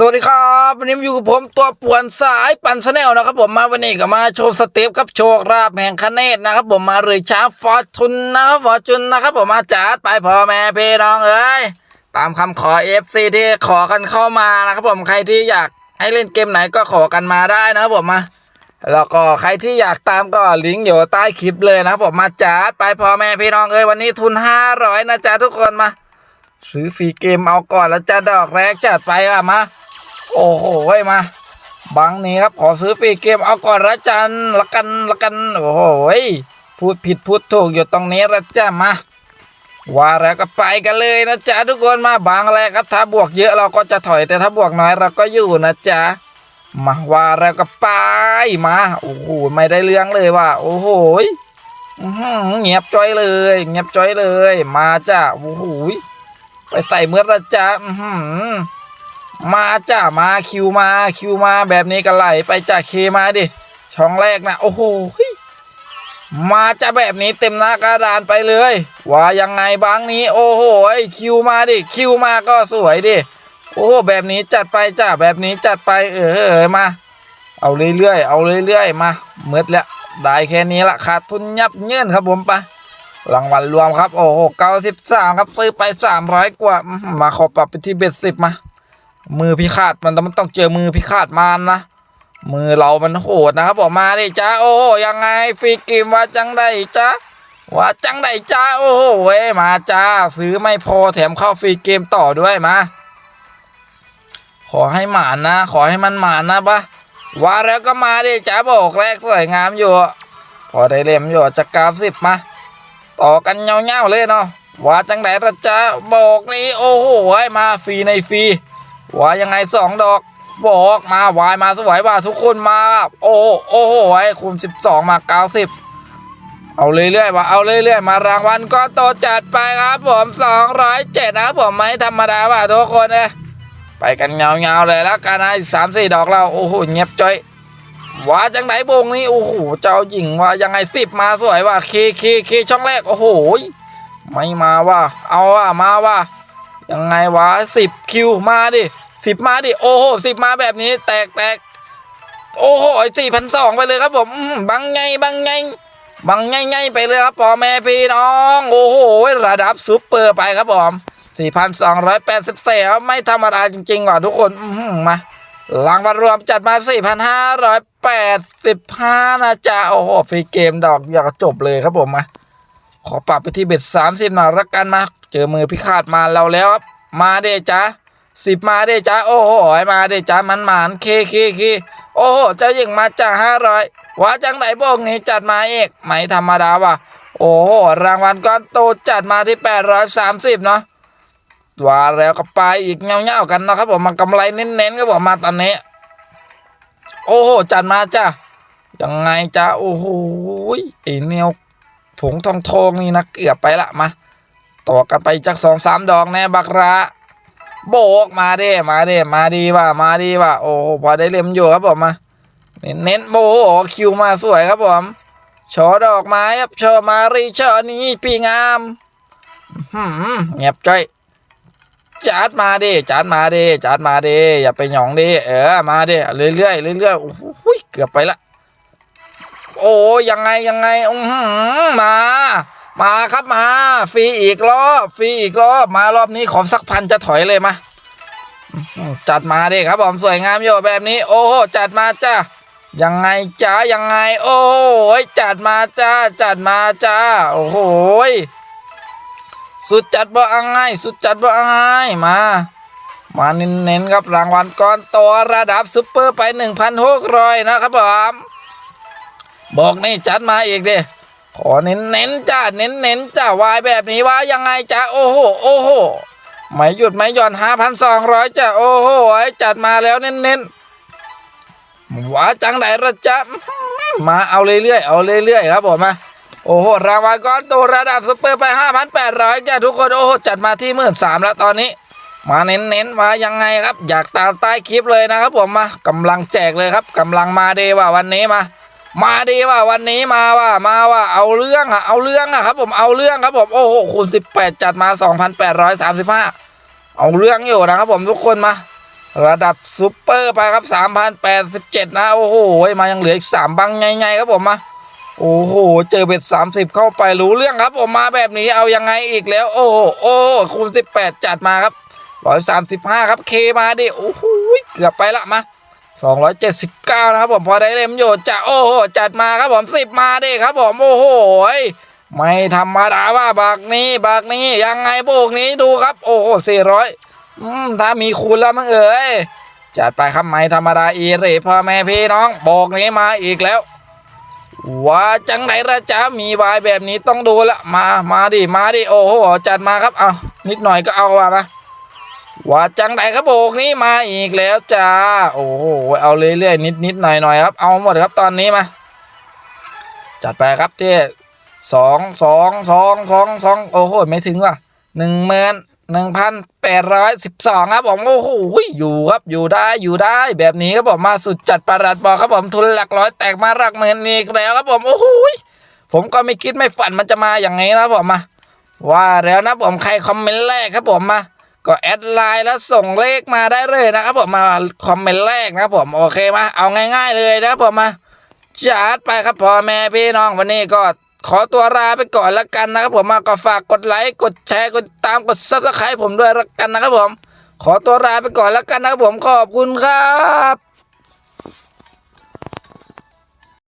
สวัสดีครับวันนี้อยู่กับผมตัวป่วนสายปั่นสแนลนะครับผมมาวันนี้ก็มาโชว์สเต็ปครับโชว์ราบแห่งคเนตนะครับผมมาเลยช้าฟอร์ชุนนะครับฟอร์ชุนนะครับผมมาจัดไปพ่อแม่พี่น้องเอ้ยตามคำขอ FC ที่ขอกันเข้ามานะครับผมใครที่อยากให้เล่นเกมไหนก็ขอกันมาได้นะครับผมมาแล้วก็ใครที่อยากตามก็ลิงก์อยู่ใต้คลิปเลยนะครับผมมาจัดไปพ่อแม่พี่น้องเอ้ยวันนี้ทุน500นะจ๊ะทุกคนมาซื้อฟรีเกมเอาก่อนแล้วจะดอกแรกจัดไปอะมา โอ้โหมาบังนี้ครับขอซื้อฟรีเกมเอาก่อนละจันละกันละกันโอ้โหพูดผิดพูดถูกอยู่ตรงนี้ละจ้ามาว่าแล้วก็ไปกันเลยนะจ๊ะทุกคนมาบางแรกครับถ้าบวกเยอะเราก็จะถอยแต่ถ้าบวกน้อยเราก็อยู่นะจ๊ะมาว่าแล้วก็ไปมาโอ้โหไม่ได้เรื่องเลยว่ะโอ้โหเงียบจ้อยเลย เงียบจ้อยเลย มาจ้ะโอ้โหไปใส่เมื่อละจ๊ะอื้อหือ มาจ้ามาคิวมาคิวมาแบบนี้ก็ไหลไปจ้าเคมาดิช่องแรกนะโอ้โหมาจ้าแบบนี้เต็มหน้ากระดานไปเลย ว่ายังไงบางนี้ โอ้โหคิวมาดิคิวมาก็สวยดิโอ้โหแบบนี้จัดไปจ้าแบบนี้จัดไปเออเออมา เอาเรื่อยๆเอาเรื่อยๆมาเมืดแล้วได้แค่นี้ละขาดทุนยับเยินครับผมปะรางวัลรวมครับ โอ้โหเก้าสิบสามครับซื้อไปสามร้อยกว่า มาขอปรับไปที่เบ็ดสิบมา มือพิฆาตมันมันต้องเจอมือพิฆาตมานนะมือเรามันโหดนะครับบอกมาดิจ้าโอ้ยังไงฟรีเกมว่าจังได้จ้าว่าจังได้จ้าโอ้เว้ยมาจ้าซื้อไม่พอแถมเข้าฟรีเกมต่อด้วยมา ขอให้หมานนะ ขอให้มันหมานนะปะว่าแล้วก็มาดิจ้าบอกแรกสวยงามอยู่ พอได้เล่มอยู่จะกราฟสิบมา ต่อกันเงาๆเลยเนาะว่าจังไดละจ้าบอกนี่โอ้โหมาฟรีในฟรี วายยังไงสองดอก บอกมาวายมาสวยว่าทุกคนมาโอ้โหโอ้โหไอ้คูณสิบสองมาเก้าสิบเอาเรื่อยๆว่าเอาเรื่อยๆมารางวัลก็โตจัดไปครับผมสองร้อยเจ็ดนะครับผมไม่ธรรมดาว่ะทุกคนเอ้ยไปกันเงาๆเลยแล้วกันนะอีกสามสี่ดอกเราโอ้โหเงียบจ้อยว่าจังไหนบงนี้โอ้โหเจ้าหญิงว่ายังไงสิบมาสวยว่าคเคเคช่องแรกโอ้โหไม่มาว่าเอาว่ามาว่า ยังไงวะสิบคิวมาดิสิบมาดิโอ้โหสิบมาแบบนี้ แตกแตกโอ้โหสี่พันสองไปเลยครับผมบังไงบังไงบังไงไงไปเลยครับพ่อแม่พี่น้อง โอ้โห ระดับซุปเปอร์ไปครับผมสี่พันสองร้อยแปดสิบเสี่ไม่ธรรมดาจริงๆว่ะทุกคนอื้อหือมารางวัลรวมจัดมาสี่พันห้าร้อยแปดสิบห้านะจ๊ะ โอ้โห ฟรีเกมดอกอยากจบเลยครับผมมา ขอปรับไปที่เบ็ดสามสิบหน่อยละกันมา เจอมือพิฆาตมาเราแล้วครับมาเด้จ้าสิบมาเด้จ้าโอ้โหมาเด้จ้ามันหมานเคเคเคโอ้โหเจ้าหญิงมาจากห้าร้อยว่าจังไหนพวกนี้จัดมาเอกไม่ธรรมดาว่ะโอ้โหรางวัลก้อนโตจัดมาที่แปดร้อยสามสิบเนาะว่าแล้วก็ไปอีกเงาๆกันเนาะครับผมมากำไรเน้นๆก็บอกมาตอนนี้ โอ้โหจัดมาจ้ายังไงจ้าโอ้โหไอเนียวผงทองทองนี่นะเกือบไปละมา ต่อกันไปจากสองสามดอกแน่บักระโบกมาเด้มาเด้มาดีว่ามาดีว่าโอ้พอได้เล่มอยู่ครับผมมาเน้นโบคิวมาสวยครับผมชอดอกไม้ครับชอมารีชอนี้ปีงามหืมเงียบจ้อยจัดมาดิจัดมาดิจัดมาดิอย่าไปหยองดิเออมาดิเรื่อยๆเรื่อยๆโอ้โหเกือบไปละ โอ้ยังไงยังไงอือหือมา มาครับมา ฟรีอีกรอบฟรีอีกรอบมารอบนี้ขอสักพันจะถอยเลยมาจัดมาดิครับผมสวยงามอยู่แบบนี้ โอ้โหจัดมาจ้ายังไงจ้ายังไง โอ้โหจัดมาจ้าจัดมาจ้าโอ้โหสุดจัดบ่อังไงสุดจัดบ่อังไงมา มาเน้นๆครับรางวัลก้อนโตระดับซุปเปอร์ไป 1,600นะครับผมบอกนี่จัดมาอีกดิ ขอเน้นเน้นๆจ้าเน้นเน้นๆจ้าวายแบบนี้ว่ายังไงจ้าโอ้โหโอ้โหไม่หยุดไม่หย่อนห้าพันสองร้อยจ้าโอ้โหจัดมาแล้วเน้นเน้นๆว่าจังไหนละจ๊ะมาเอาเรื่อยๆเอาเรื่อยๆครับผมมาโอ้โหรางวัลก้อนโตระดับซุปเปอร์ไปห้าพันแปดร้อยจ้าทุกคนโอ้โหจัดมาที่หมื่นสามแล้วตอนนี้ มาเน้นๆมายังไงครับ อยากตามใต้คลิปเลยนะครับผมมากำลังแจกเลยครับกำลังมาเดว่าวันนี้มา มาดีว่าวันนี้มาว่ามาว่าเอาเรื่องอะเอาเรื่องอะครับ ผมเอาเรื่องครับผมโอ้โหคูณ18จัดมา2,835เอาเรื่องอยู่นะครับผมทุกคนมา ระดับซูเปอร์ไปครับ3,087นแปดสิบเจ็ดนะ โอ้โหมายังเหลืออีก3บังไงๆครับผมมาโอ้โห เจอเบ็ด30เข้าไปรู้เรื่องครับ ผมมาแบบนี้เอายังไงอีกแล้ว โอ้โหโอ้โหคูณ18จัดมาครับ135ครับเคมาดิโอ้โหเกือบไปละมา 279 นะครับผมพอได้เล่มโยดจะโอ้โหจัดมาครับผม 10 มาดิครับผมโอ้โหไม่ธรรมดาว่าบักนี้บักนี้ยังไงโบกนี้ดูครับ โอ้โห400อืมถ้ามีคูณแล้วมั้งเอ๋ยจัดไปครับไม่ธรรมดาอีเรพ่อแม่พี่น้องบอกนี้มาอีกแล้วว่าจังไหนละจ๊ะมีวายแบบนี้ต้องดูละมามาดิมาดิโอ้โหจัดมาครับเอานิดหน่อยก็เอาอะมา ว่าจังไหนครับโบกนี้มาอีกแล้วจ้า โอ้โหเอาเรื่อยๆนิดๆหน่อยๆครับ เอาหมดครับตอนนี้มา จัดไปครับที่สองสองสองสองสองโอ้โหไม่ถึงว่ะหนึ่งหมื่นหนึ่งพันแปดร้อยสิบสองครับผมโอ้โหอยู่ครับอยู่ได้อยู่ได้แบบนี้ครับผมมาสุดจัดประหลัดบอกครับผมทุนหลักร้อยแตกมาหลักหมื่นอีกแล้วครับผมโอ้โหผมก็ไม่คิดไม่ฝันมันจะมาอย่างนี้นะครับผมมาว่าแล้วนะผมใครคอมเมนต์แรกครับผมมา ก็แอดไลน์แล้วส่งเลขมาได้เลยนะครับผมมาคอมเมนต์แรกนะครับผมโอเคมาเอาง่ายๆเลยนะครับผมมาจัดไปครับพ่อแม่พี่น้องวันนี้ก็ขอตัวลาไปก่อนแล้วกันนะครับผมมาก็ฝากกดไลค์กดแชร์กดติดตามกดซับสไครต์ผมด้วยแล้วกันนะครับผม ขอตัวลาไปก่อนแล้วกันนะครับผมขอบคุณครับ